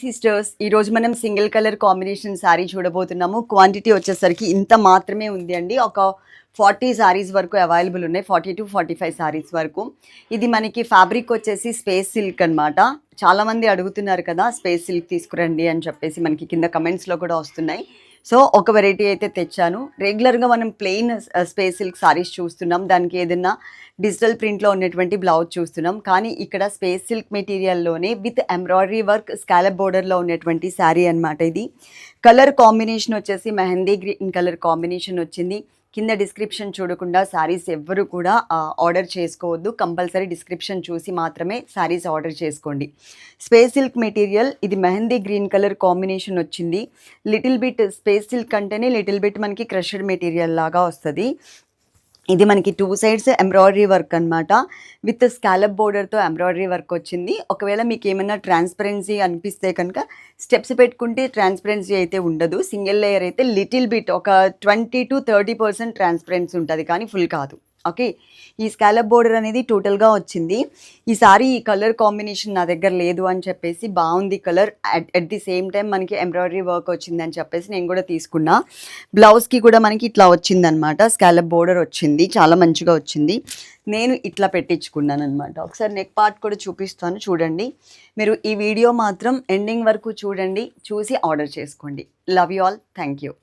Sisters ఈ రోజు మనం సింగిల్ కలర్ కాంబినేషన్ శారీ చూడబోతున్నాము. క్వాంటిటీ వచ్చేసరికి ఇంత మాత్రమే ఉంది అండి. ఒక ఫార్టీ శారీస్ వరకు అవైలబుల్ ఉన్నాయి. Forty to forty five saris వరకు. ఇది మనకి ఫ్యాబ్రిక్ వచ్చేసి స్పేస్ సిల్క్ అనమాట చాలామంది అడుగుతున్నారు కదా స్పేస్ సిల్క్ తీసుకురండి అని చెప్పేసి మనకి కింద కమెంట్స్లో కూడా వస్తున్నాయి. సో ఒక వెరైటీ అయితే తెచ్చాను. రెగ్యులర్గా మనం ప్లెయిన్ స్పేస్ సిల్క్ సారీస్ చూస్తున్నాం. దానికి ఏదైనా డిజిటల్ ప్రింట్లో ఉన్నటువంటి బ్లౌజ్ చూస్తున్నాం. కానీ ఇక్కడ స్పేస్ సిల్క్ మెటీరియల్లోనే విత్ ఎంబ్రాయిడరీ వర్క్ స్కాలప్ బోర్డర్లో ఉన్నటువంటి శారీ అన్నమాట ఇది. కలర్ కాంబినేషన్ వచ్చేసి మెహందీ గ్రీన్ కలర్ కాంబినేషన్ వచ్చింది. కింద డిస్క్రిప్షన్ చూడకుండా శారీస్ ఎవ్వరు కూడా ఆర్డర్ చేసుకోవద్దు. కంపల్సరీ డిస్క్రిప్షన్ చూసి మాత్రమే శారీస్ ఆర్డర్ చేసుకోండి. స్పేస్ సిల్క్ మెటీరియల్ ఇది మెహందీ గ్రీన్ కలర్ కాంబినేషన్ వచ్చింది. లిటిల్ బిట్ స్పేస్ సిల్క్ అంటేనే లిటిల్ బిట్ మనకి క్రషడ్ మెటీరియల్ లాగా వస్తుంది. ఇది మనకి టూ సైడ్స్ ఎంబ్రాయిడరీ వర్క్ అనమాట విత్ స్కాలప్ బోర్డర్తో ఎంబ్రాయిడరీ వర్క్ వచ్చింది. ఒకవేళ మీకు ఏమైనా ట్రాన్స్పరెన్సీ అనిపిస్తే కనుక స్టెప్స్ పెట్టుకుంటే ట్రాన్స్పరెన్సీ అయితే ఉండదు. సింగిల్ లేయర్ అయితే లిటిల్ బిట్ ఒక twenty to thirty percent transparency ఉంటుంది. కానీ ఫుల్ కాదు. ఓకే? ఈ స్కాలప్ బోర్డర్ అనేది టోటల్గా వచ్చింది. ఈసారి ఈ కలర్ కాంబినేషన్ నా దగ్గర లేదు అని చెప్పేసి బాగుంది colour at the same time మనకి ఎంబ్రాయిడరీ వర్క్ వచ్చింది అని చెప్పేసి నేను కూడా తీసుకున్నా. బ్లౌజ్కి కూడా మనకి ఇట్లా వచ్చిందనమాట స్కాలప్ బోర్డర్ వచ్చింది. చాలా మంచిగా వచ్చింది. నేను ఇట్లా పెట్టించుకున్నాను అనమాట ఒకసారి నెక్ పార్ట్ కూడా చూపిస్తాను. చూడండి. మీరు ఈ వీడియో మాత్రం ఎండింగ్ వరకు చూడండి. చూసి ఆర్డర్ చేసుకోండి. Love you all thank you